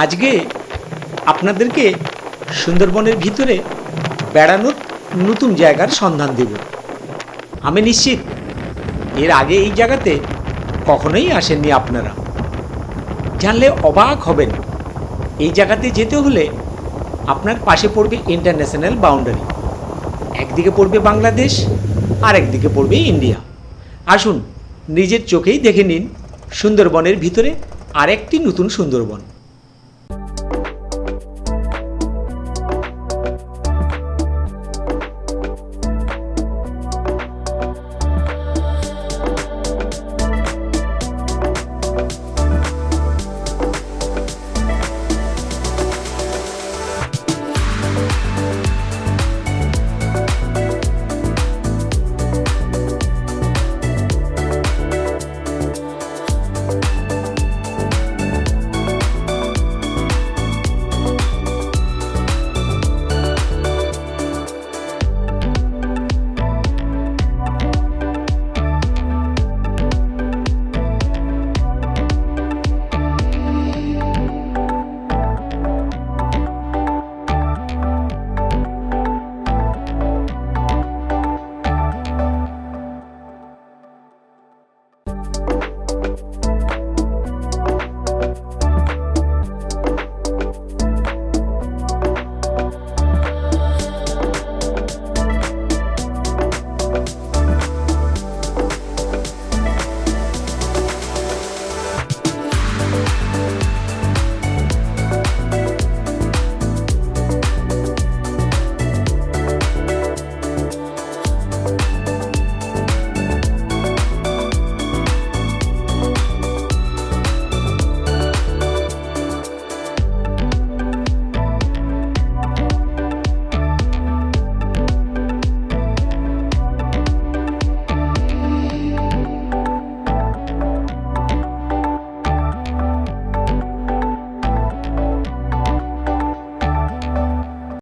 আজকে আপনাদেরকে সুন্দরবনের ভিতরে বেড়ানোর নতুন জায়গার সন্ধান দেব। আমি নিশ্চিত এর আগে এই জায়গাতে কখনোই আসেননি আপনারা। জানলে অবাক হবেন, এই জায়গাতে যেতে হলে আপনার পাশে পড়বে ইন্টারন্যাশনাল বাউন্ডারি একদিকে পড়বে বাংলাদেশ আর একদিকে পড়বে ইন্ডিয়া। আসুন, নিজের চোখেই দেখে নিন সুন্দরবনের ভিতরে আরেকটি নতুন সুন্দরবন।